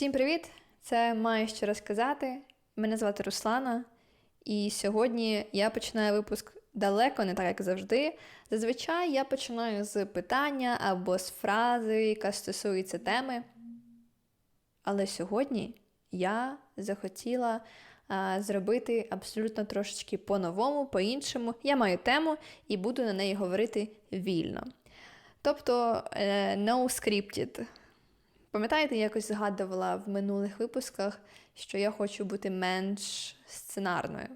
Всім привіт! Це маю що розказати. Мене звати Руслана, і сьогодні я починаю випуск далеко не так, як завжди. Зазвичай я починаю з питання або з фрази, яка стосується теми. Але сьогодні я захотіла а, зробити абсолютно трошечки по-новому, по-іншому. Я маю тему і буду на неї говорити вільно. Тобто, е, no scripted. Пам'ятаєте, я якось згадувала в минулих випусках, що я хочу бути менш сценарною.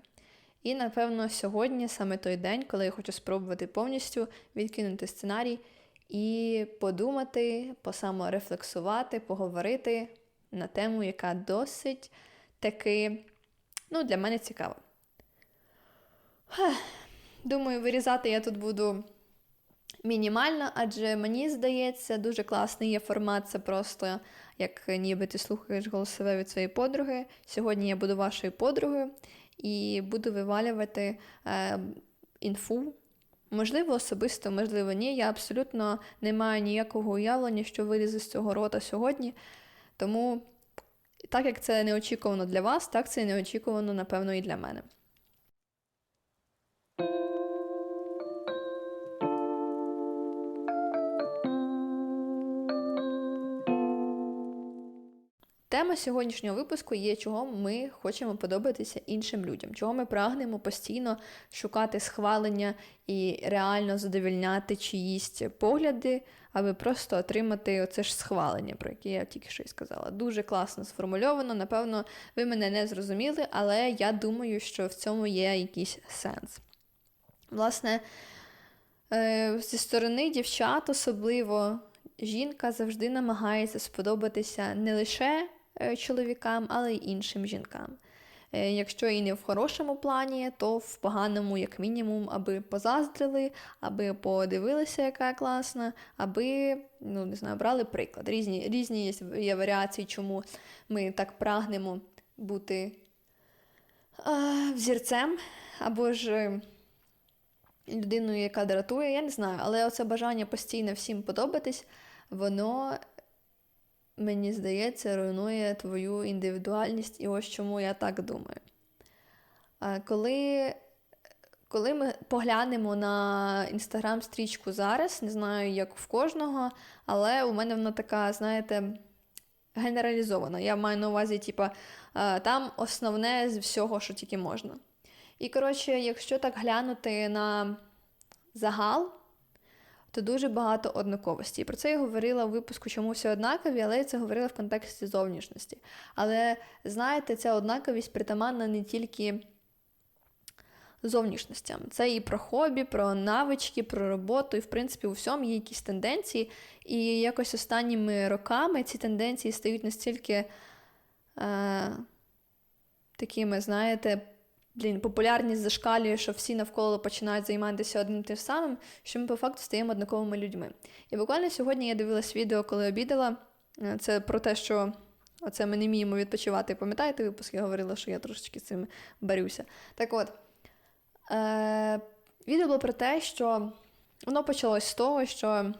І, напевно, сьогодні саме той день, коли я хочу спробувати повністю відкинути сценарій і подумати, посаморефлексувати, поговорити на тему, яка досить таки ну, для мене цікава. Думаю, вирізати я тут буду мінімально, адже мені здається, дуже класний є формат. Це просто як ніби ти слухаєш голосове від своєї подруги. Сьогодні я буду вашою подругою і буду вивалювати е, інфу. Можливо, особисто, можливо, ні. Я абсолютно не маю ніякого уявлення, що вилізе з цього рота сьогодні. Тому, так як це неочікувано для вас, так це неочікувано, напевно, і для мене. Тема сьогоднішнього випуску є, чого ми хочемо подобатися іншим людям, чого ми прагнемо постійно шукати схвалення і реально задовільняти чиїсь погляди, аби просто отримати оце ж схвалення, про яке я тільки що й сказала. Дуже класно сформульовано. Напевно, ви мене не зрозуміли, але я думаю, що в цьому є якийсь сенс. Власне, е, зі сторони дівчат, особливо. Жінка завжди намагається сподобатися не лише чоловікам, але й іншим жінкам. Е, якщо і не в хорошому плані, то в поганому, як мінімум, аби позаздрили, аби подивилися, яка класна, аби ну, не знаю, брали приклад. Різні різні є варіації, чому ми так прагнемо бути а, взірцем, або ж людиною, яка дратує, я не знаю, але оце бажання постійно всім подобатись, воно мені здається, руйнує твою індивідуальність, і ось чому я так думаю. Коли коли ми поглянемо на інстаграм-стрічку зараз, не знаю, як в кожного, але у мене вона така, знаєте, генералізована. Я маю на увазі, типа, там основне з всього, що тільки можна. І, коротше, якщо так глянути на загал, то дуже багато однаковості. І про це я говорила у випуску, чому всі однакові, але я це говорила в контексті зовнішності. Але знаєте, ця однаковість притаманна не тільки зовнішностям. Це і про хобі, про навички, про роботу, і, в принципі, у всьому є якісь тенденції. І якось останніми роками ці тенденції стають настільки е, такими, знаєте, блін, популярність зашкалює, що всі навколо починають займатися одним тим самим, що ми по факту стаємо однаковими людьми. І буквально сьогодні я дивилась відео, коли обідала. Е, це про те, що оце ми не вміємо відпочивати. Пам'ятаєте, випуск я говорила, що я трошечки цим борюся. Так от, е- відео було про те, що воно почалось з того, що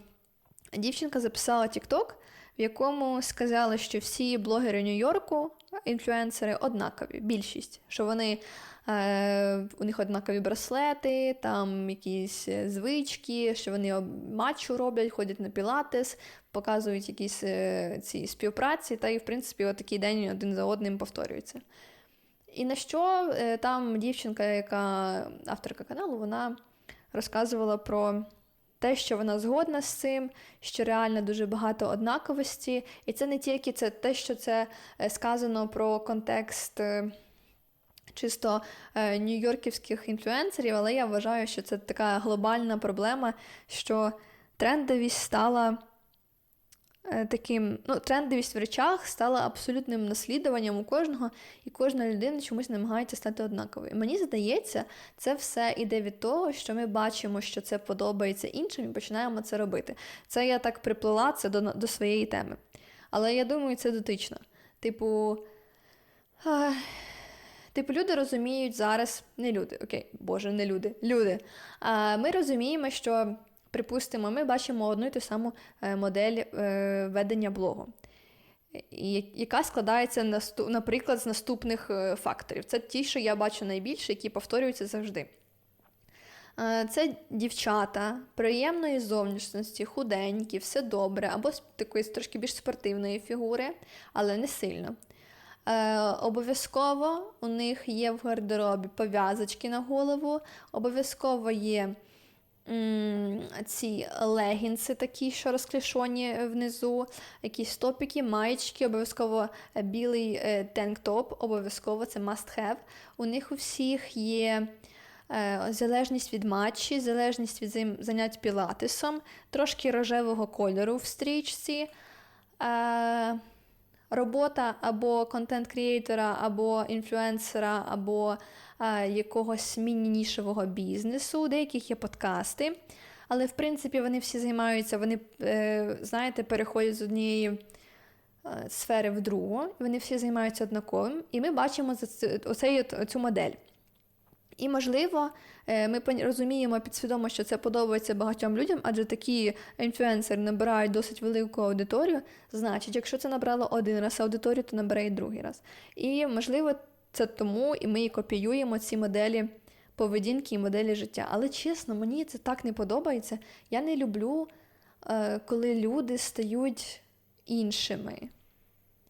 дівчинка записала TikTok, в якому сказали, що всі блогери Нью-Йорку, інфлюенсери, однакові, більшість, що вони у них однакові браслети, там якісь е, звички, що вони матчу роблять, ходять на пілатес, показують якісь е, ці співпраці, та і, в принципі, такий день один за одним повторюється. І на що там дівчинка, яка авторка каналу, вона розказувала про те, що вона згодна з цим, що реально дуже багато однаковості. І це не тільки це те, що це сказано про контекст чисто е, нью-йорківських інфлюенсерів, але я вважаю, що це така глобальна проблема, що трендовість стала. Е, таким, ну, трендовість в речах стала абсолютним наслідуванням у кожного, і кожна людина чомусь намагається стати однаковою. Мені здається, це все іде від того, що ми бачимо, що це подобається іншим, і починаємо це робити. Це я так приплила це до до своєї теми. Але я думаю, це дотично. Типу, Типу, люди розуміють зараз, не люди, окей, боже, не люди, люди. А ми розуміємо, що, припустимо, ми бачимо одну і ту саму е, модель е, ведення блогу. яка складається, наприклад, з наступних е, факторів. Це ті, що я бачу найбільше, які повторюються завжди. Це дівчата приємної зовнішності, худенькі, все добре, або такої трошки більш спортивної фігури, але не сильно. Е, обов'язково у них є в гардеробі пов'язочки на голову, обов'язково є м, ці легінси такі, що розклішоні внизу, якісь топіки, маєчки, обов'язково е, білий е, тенк-топ, обов'язково це must have. У них у всіх є е, залежність від матчі, залежність від занять пілатесом, трошки рожевого кольору в стрічці. Робота або контент-крієйтора, або інфлюенсера, або е, якогось міні-нішевого бізнесу. У деяких є подкасти. Але в принципі вони всі займаються, вони, е, знаєте, переходять з однієї е, сфери в другу, вони всі займаються однаковим, і ми бачимо за це- оцей, от- цю модель. І, можливо, е, ми розуміємо підсвідомо, що це подобається багатьом людям, адже такі інфлюенсери набирають досить велику аудиторію. Значить, якщо це набрало один раз аудиторію, то набере і другий раз. І, можливо, це тому, і ми копіюємо ці моделі поведінки і моделі життя. Але чесно, мені це так не подобається. Я не люблю, е, коли люди стають іншими.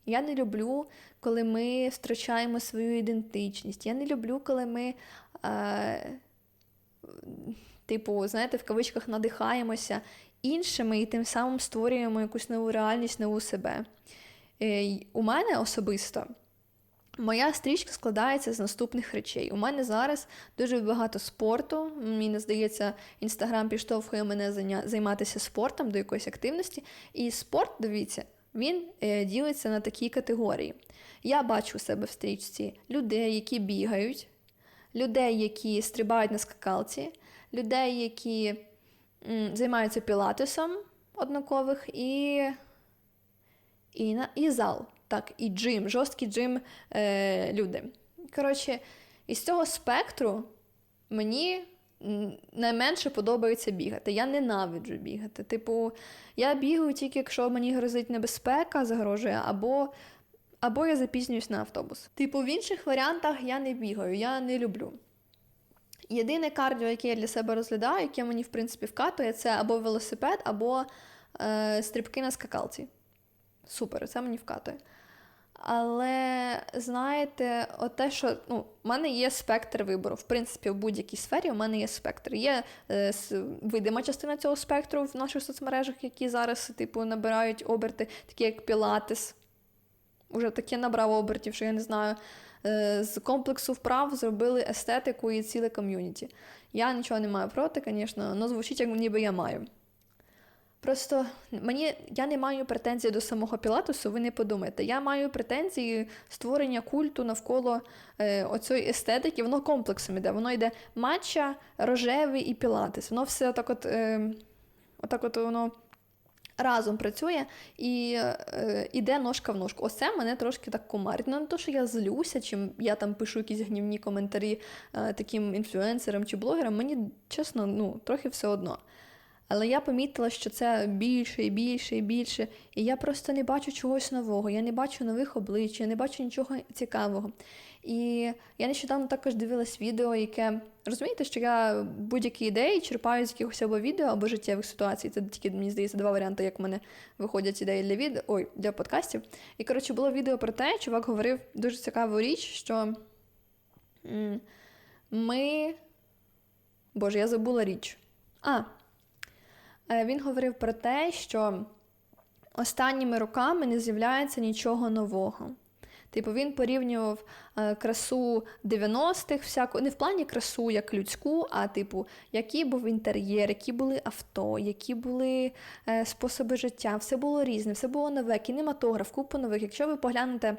Я не люблю, коли ми втрачаємо свою ідентичність. Я не люблю, коли ми, е, типу, знаєте, в кавичках надихаємося іншими і тим самим створюємо якусь нову реальність, нову себе. Е, у мене особисто моя стрічка складається з наступних речей. У мене зараз дуже багато спорту. Мені здається, інстаграм підштовхує мене займатися спортом до якоїсь активності. І спорт, дивіться, він е, ділиться на такі категорії. Я бачу у себе в стрічці людей, які бігають, людей, які стрибають на скакалці, людей, які займаються пілатесом однакових, і, і, на, і зал. Так, і джим, жорсткий джим е, люди. Коротше, із цього спектру мені найменше подобається бігати. Я ненавиджу бігати. Типу, я бігаю тільки, якщо мені грозить небезпека, загрожує, або, або я запізнююсь на автобус. Типу, в інших варіантах я не бігаю, я не люблю. Єдине кардіо, яке я для себе розглядаю, яке мені, в принципі, вкатує, це або велосипед, або е, стрибки на скакалці. Супер, це мені вкатує. Але знаєте, те, що ну, в мене є спектр вибору. В принципі, в будь-якій сфері у мене є спектр. Є е, видима частина цього спектру в наших соцмережах, які зараз типу, набирають оберти, такі як Пілатес. Уже таке набрав обертів, що я не знаю. Е, з комплексу вправ зробили естетику і ціле ком'юніті. Я нічого не маю проти, звісно, але звучить, як ніби я маю. Просто мені я не маю претензій до самого пілатусу, ви не подумайте. Я маю претензії створення культу навколо е, оцієї естетики, воно комплексом іде. Воно йде матча, рожевий і пілатес. Воно все так от, е, отак от воно разом працює і е, іде ножка в ножку. Ось це мене трошки так кумарить. Ну, не то, що я злюся, чи я там пишу якісь гнівні коментарі е, таким інфлюенсерам чи блогерам. Мені чесно, ну, трохи все одно. Але я помітила, що це більше і більше і більше. І я просто не бачу чогось нового, я не бачу нових облич, я не бачу нічого цікавого. І я нещодавно також дивилась відео, яке розумієте, що я будь-які ідеї черпаю з якихось або відео, або життєвих ситуацій. Це тільки, мені здається, два варіанти, як в мене виходять ідеї для відео, ой, для подкастів. І коротше було відео про те, чувак говорив дуже цікаву річ, що ми. Боже, я забула річ. А, Він говорив про те, що останніми роками не з'являється нічого нового. Типу, він порівнював е, красу 90-х, всяку, не в плані красу як людську, а типу, який був інтер'єр, які були авто, які були е, способи життя. Все було різне, все було нове, кінематограф, купу нових. Якщо ви поглянете,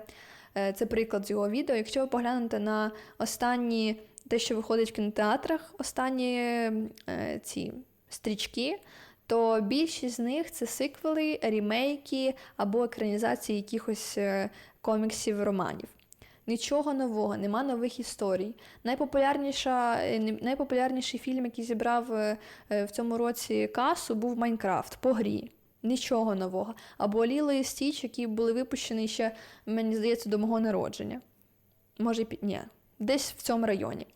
е, це приклад з його відео, якщо ви поглянете на останні, те, що виходить в кінотеатрах, останні е, ці стрічки, то більшість з них це сиквели, рімейки або екранізації якихось е, коміксів, романів. Нічого нового, нема нових історій. Найпопулярніша, е, найпопулярніший фільм, який зібрав е, в цьому році касу, був Майнкрафт по грі. Нічого нового. Або Ліло і Стіч, які були випущені ще, мені здається, до мого народження. Може, ні, десь в цьому районі.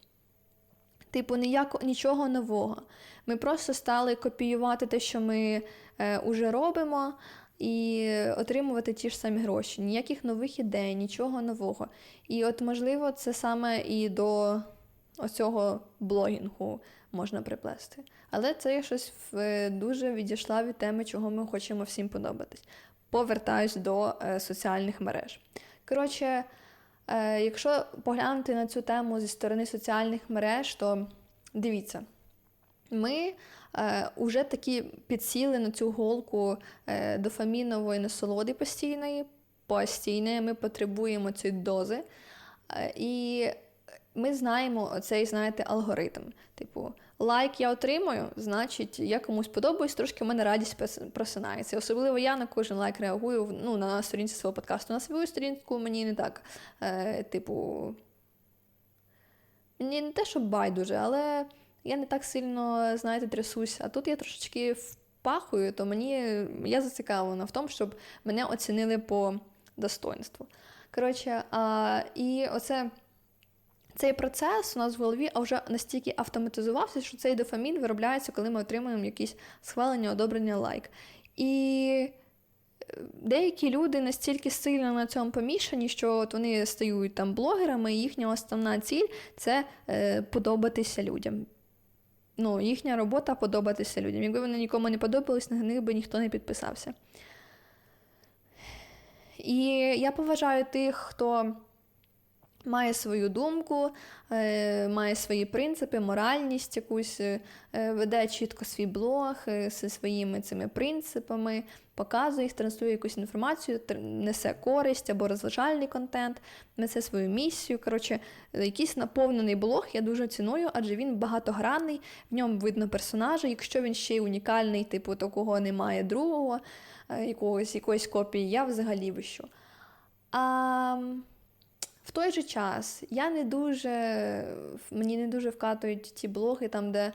Типу, ніяко, нічого нового. Ми просто стали копіювати те, що ми е, уже робимо, і отримувати ті ж самі гроші. Ніяких нових ідей, нічого нового. І от, можливо, це саме і до оцього блогінгу можна приплести. Але це я щось в, дуже відійшла від теми, чого ми хочемо всім подобатись. Повертаюсь до е, соціальних мереж. Коротше, е, якщо поглянути на цю тему зі сторони соціальних мереж, то дивіться, ми е, уже такі підсіли на цю голку е, дофамінової насолоди постійної, постійної, ми потребуємо цієї дози. Е, і ми знаємо оцей, знаєте, алгоритм. Типу, лайк я отримую, значить, я комусь подобаюсь, трошки в мене радість просинається. Особливо я на кожен лайк реагую ну, на сторінці свого подкасту. На свою сторінку мені не так. Е, типу, мені не те, що байдуже, але я не так сильно, знаєте, трясусь. А тут я трошечки впахую, то мені я зацікавлена в тому, щоб мене оцінили по достоинству. Коротше, а, і оце. Цей процес у нас в голові вже настільки автоматизувався, що цей дофамін виробляється, коли ми отримуємо якісь схвалення, одобрення, лайк. І деякі люди настільки сильно на цьому помішані, що от вони стають там блогерами, і їхня основна ціль це е, подобатися людям. Ну, їхня робота подобатися людям. Якби вони нікому не подобались, на них би ніхто не підписався. І я поважаю тих, хто має свою думку, е, має свої принципи, моральність якусь, е, веде чітко свій блог е, зі своїми цими принципами, показує їх, транслює якусь інформацію, несе користь або розважальний контент, несе свою місію. Коротше, якийсь наповнений блог я дуже ціную, адже він багатогранний, в ньому видно персонажа. Якщо він ще й унікальний, типу такого немає другого, якогось якоїсь копії, я взагалі вищу. А в той же час я не дуже, мені не дуже вкатують ті блоги, там, де,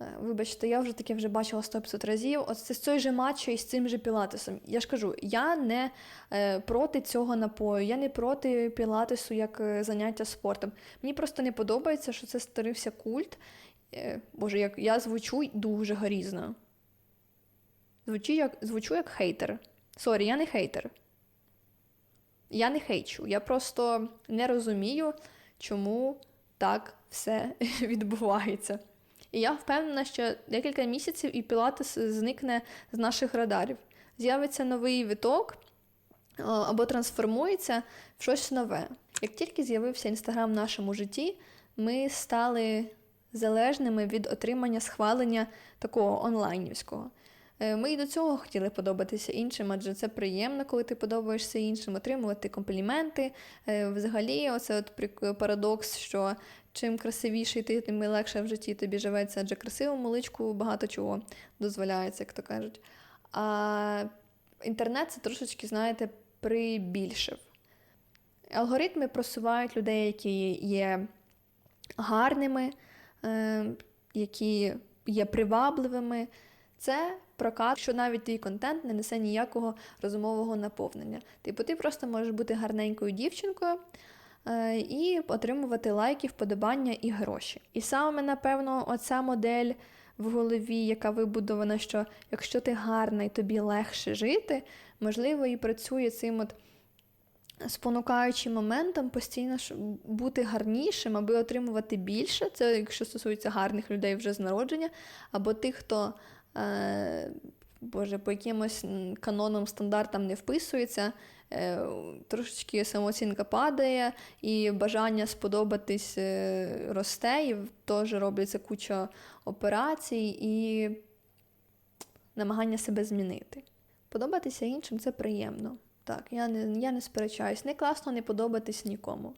е, вибачте, я вже таке вже бачила 100-500 разів. От це з той же матчо і з цим же пілатесом. Я ж кажу, я не е, проти цього напою, я не проти пілатесу як е, заняття спортом. Мені просто не подобається, що це створився культ. Боже, як я звучу дуже грізно. Звучу як, звучу як хейтер. Сорі, я не хейтер. Я не хейчу, я просто не розумію, чому так все відбувається. І я впевнена, що декілька місяців і Пілатес зникне з наших радарів. З'явиться новий виток або трансформується в щось нове. Як тільки з'явився інстаграм в нашому житті, ми стали залежними від отримання схвалення такого онлайнівського. Е, Ми і до цього хотіли подобатися іншим, адже це приємно, коли ти подобаєшся іншим, отримувати компліменти. Е, Взагалі, оце от парадокс, що чим красивіший ти, тим легше в житті тобі живеться, адже красивому личку багато чого дозволяється, як то кажуть. А інтернет це трошечки, знаєте, прибільшив. Алгоритми просувають людей, які є гарними, е, які є привабливими. Це прокат, що навіть твій контент не несе ніякого розумового наповнення. Типу, ти просто можеш бути гарненькою дівчинкою е, і отримувати лайки, вподобання і гроші. І саме, напевно, оця модель в голові, яка вибудована, що якщо ти гарна і тобі легше жити, можливо, і працює цим от спонукаючим моментом постійно бути гарнішим, аби отримувати більше. Це якщо стосується гарних людей вже з народження, або тих, хто Боже, по якимось канонам, стандартам не вписується, е, трошечки самооцінка падає, і бажання сподобатись е, росте, і теж робляться куча операцій і намагання себе змінити. Подобатися іншим це приємно. Так, я не, я не сперечаюсь. Не класно не подобатись нікому.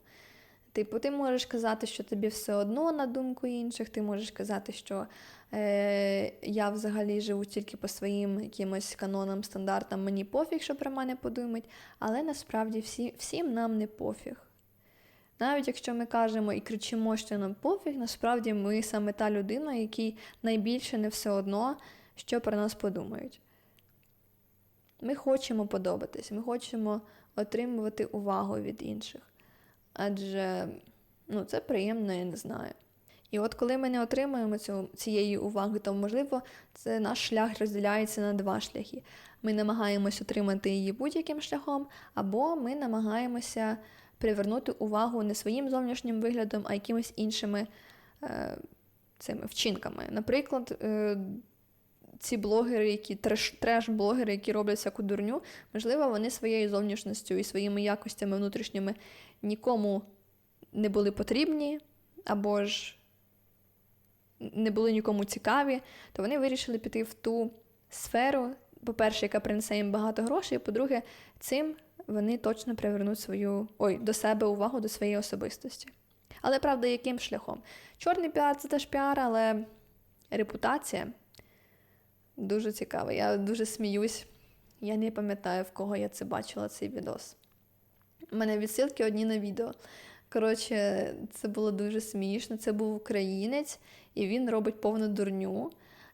Типу, ти можеш казати, що тобі все одно на думку інших, ти можеш казати, що е, я взагалі живу тільки по своїм якимось канонам, стандартам, мені пофіг, що про мене подумають, але насправді всі, всім нам не пофіг. Навіть якщо ми кажемо і кричимо, що нам пофіг, насправді ми саме та людина, якій найбільше не все одно, що про нас подумають. Ми хочемо подобатись, ми хочемо отримувати увагу від інших. Адже ну, це приємно, я не знаю. І от коли ми не отримуємо цю, цієї уваги, то можливо це наш шлях розділяється на два шляхи. Ми намагаємось отримати її будь-яким шляхом, або ми намагаємося привернути увагу не своїм зовнішнім виглядом, а якимись іншими е, цими вчинками. Наприклад, е, ці блогери, які треш-блогери, які роблять всяку дурню, можливо, вони своєю зовнішністю і своїми якостями внутрішніми нікому не були потрібні, або ж не були нікому цікаві, то вони вирішили піти в ту сферу, по-перше, яка принесе їм багато грошей, по-друге, цим вони точно привернуть свою ой, до себе увагу до своєї особистості. Але правда, яким шляхом? Чорний піар це теж піар, але репутація дуже цікаво. Я дуже сміюсь. Я не пам'ятаю, в кого я це бачила, цей відос. У мене відсилки одні на відео. Коротше, це було дуже смішно. Це був українець, і він робить повну дурню.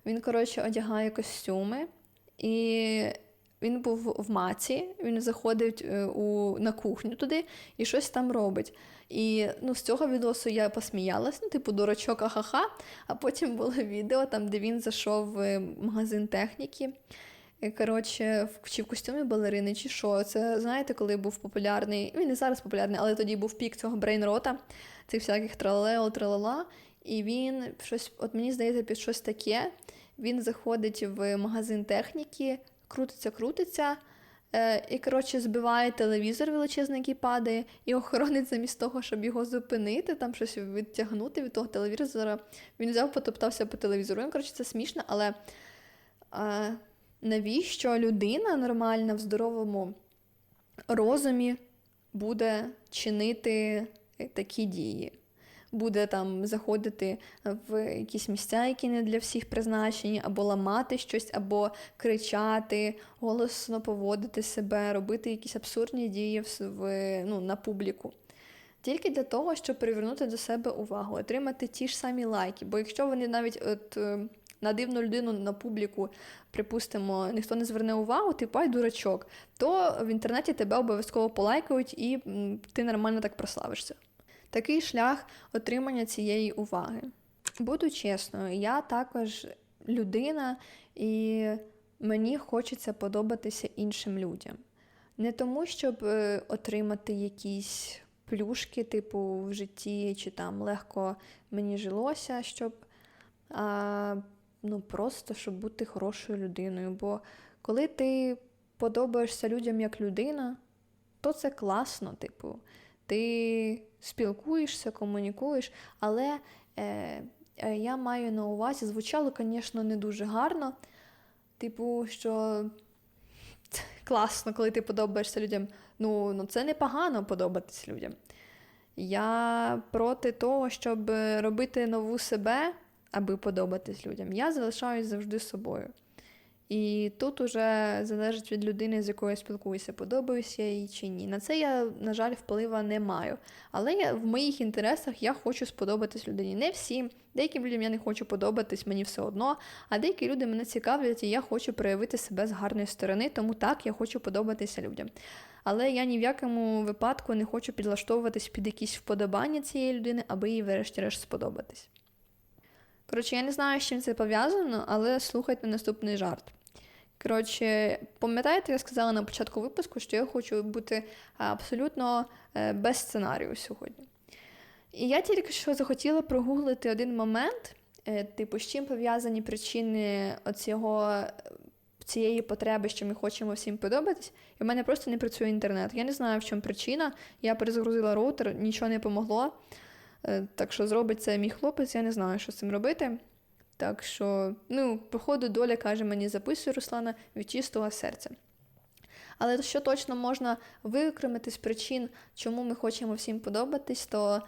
Він, коротше, одягає костюми, і він був в маці, він заходить е, у, на кухню туди і щось там робить. І ну, з цього відосу я посміялась, ну, типу, дурачок, ахаха. А потім було відео, там, де він зайшов в магазин техніки. Коротше, чи в костюмі балерини, чи що. Це знаєте, коли був популярний, він і зараз популярний, але тоді був пік цього брейнрота, цих всяких тралео, тралала. І він щось, от мені здається, під щось таке. Він заходить в магазин техніки, крутиться, крутиться. Е, і, коротше, збиває телевізор величезний, який падає, і охоронець замість того, щоб його зупинити, там щось відтягнути від того телевізора. Він взяв, потоптався по телевізору. Він, коротше, це смішно, але а, навіщо людина нормальна в здоровому розумі буде чинити такі дії? Буде там заходити в якісь місця, які не для всіх призначені, або ламати щось, або кричати, голосно поводити себе, робити якісь абсурдні дії в, ну, на публіку. Тільки для того, щоб привернути до себе увагу, отримати ті ж самі лайки. Бо якщо вони навіть от, е, на дивну людину на публіку, припустимо, ніхто не зверне увагу, ти пай дурачок, то в інтернеті тебе обов'язково полайкають і ти нормально так прославишся такий шлях отримання цієї уваги. Буду чесною, я також людина, і мені хочеться подобатися іншим людям. Не тому, щоб е, отримати якісь плюшки, типу в житті, чи там легко мені жилося, щоб а, ну, просто щоб бути хорошою людиною. Бо коли ти подобаєшся людям як людина, то це класно, типу ти спілкуєшся, комунікуєш, але е, е, я маю на увазі, звучало, звісно, не дуже гарно. Типу, що класно, коли ти подобаєшся людям. Ну, ну це непогано подобатись людям. Я проти того, щоб робити нову себе, аби подобатись людям. Я залишаюсь завжди собою. І тут уже залежить від людини, з якою я спілкуюся, подобаюся їй чи ні. На це я, на жаль, впливу не маю. Але я, в моїх інтересах я хочу сподобатись людині. Не всім. Деяким людям я не хочу подобатись, мені все одно. А деякі люди мене цікавлять, і я хочу проявити себе з гарної сторони, тому так я хочу подобатися людям. Але я ні в якому випадку не хочу підлаштовуватись під якісь вподобання цієї людини, аби їй, врешті-решт, сподобатись. Коротше, я не знаю, з чим це пов'язано, але слухайте наступний жарт. Коротше, пам'ятаєте, я сказала на початку випуску, що я хочу бути абсолютно е, без сценарію сьогодні. І я тільки що захотіла прогуглити один момент, е, типу, з чим пов'язані причини оцього, цієї потреби, що ми хочемо всім подобатись, і в мене просто не працює інтернет. Я не знаю, в чому причина. Я перезагрузила роутер, нічого не помогло. Е, так що зробить це мій хлопець, я не знаю, що з цим робити. Так що, ну, походу, доля каже мені, записуй, Руслана, від чистого серця. Але що точно можна виокремити з причин, чому ми хочемо всім подобатись, то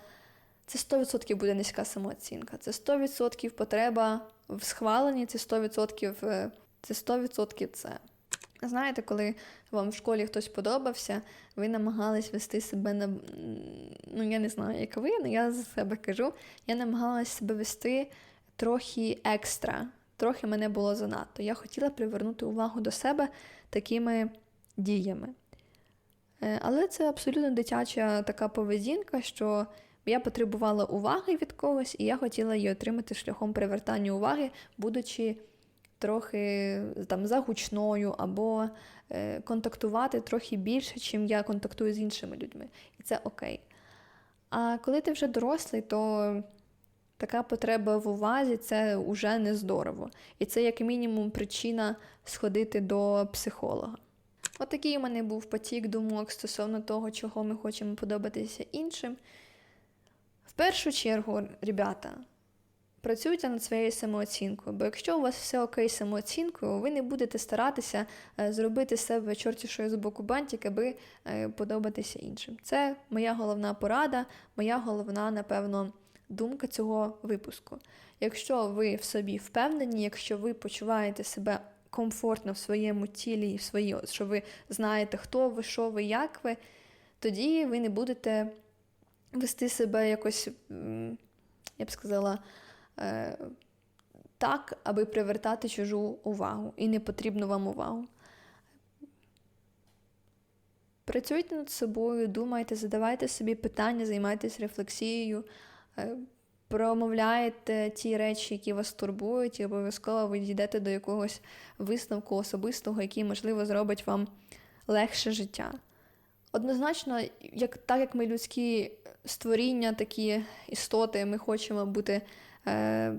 це 100% буде низька самооцінка. Це 100% потреба в схваленні, це 100% е, це 100% це. Знаєте, коли вам в школі хтось подобався, ви намагались вести себе на. Ну, я не знаю, як ви, але я за себе кажу, я намагалась себе вести трохи екстра, трохи мене було занадто. Я хотіла привернути увагу до себе такими діями. Е, Але це абсолютно дитяча така поведінка, що я потребувала уваги від когось, і я хотіла її отримати шляхом привертання уваги, будучи трохи там загучною або е, контактувати трохи більше, чим я контактую з іншими людьми. І це окей. А коли ти вже дорослий, то така потреба в увазі це вже не здорово. І це, як мінімум, причина сходити до психолога. Отакий у мене був потік думок стосовно того, чого ми хочемо подобатися іншим. В першу чергу, ребята, працюйте над своєю самооцінкою, бо якщо у вас все окей з самооцінкою, ви не будете старатися е, зробити себе чортішою з боку бантик, аби е, подобатися іншим. Це моя головна порада, моя головна, напевно, думка цього випуску. Якщо ви в собі впевнені, якщо ви почуваєте себе комфортно в своєму тілі і в своїй, що ви знаєте, хто ви, що ви, як ви, тоді ви не будете вести себе якось, я б сказала, е, так, аби привертати чужу увагу і не потрібну вам увагу. Працюйте над собою, думайте, задавайте собі питання, займайтесь рефлексією, промовляєте ті речі, які вас турбують, і обов'язково ви дійдете до якогось висновку особистого, який, можливо, зробить вам легше життя. Однозначно, як, так як ми людські створіння, такі істоти, ми хочемо бути, е,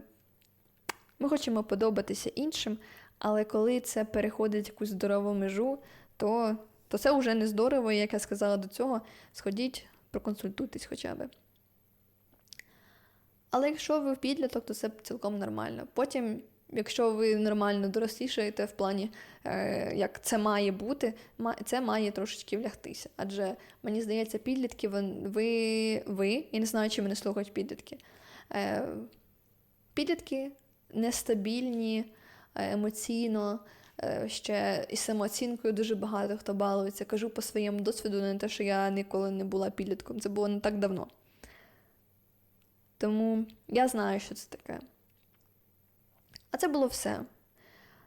ми хочемо подобатися іншим, але коли це переходить якусь здорову межу, то, то це вже не здорово, як я сказала до цього, сходіть, проконсультуйтесь хоча б. Але якщо ви в підліток, то це цілком нормально. Потім, якщо ви нормально дорослішаєте в плані, е, як це має бути, це має трошечки влягтися. Адже мені здається, підлітки, ви, ви, я не знаю, чи мене слухають підлітки. Е, підлітки нестабільні е, емоційно. Ще із самооцінкою дуже багато хто балується. Кажу по своєму досвіду, не те, що я ніколи не була підлітком. Це було не так давно. Тому я знаю, що це таке. А це було все.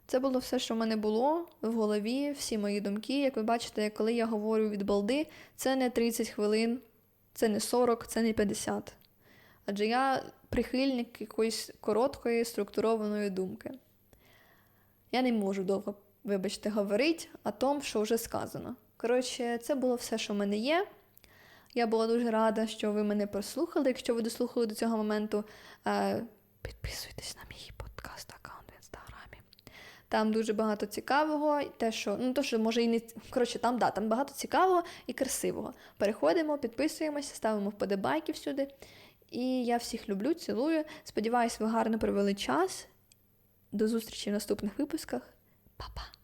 Це було все, що в мене було в голові, всі мої думки. Як ви бачите, коли я говорю від балди, це не 30 хвилин, це не 40, це не 50. Адже я прихильник якоїсь короткої структурованої думки. Я не можу довго, вибачте, говорити о том, що вже сказано. Коротше, це було все, що в мене є. Я була дуже рада, що ви мене прослухали. Якщо ви дослухали до цього моменту, е, підписуйтесь на мій подкаст аккаунт в інстаграмі. Там дуже багато цікавого, те, що ну то, що може і не коротше, там да, там багато цікавого і красивого. Переходимо, підписуємося, ставимо вподобайки всюди. І я всіх люблю, цілую. Сподіваюсь, ви гарно провели час. До зустрічі в наступних випусках. Па-па!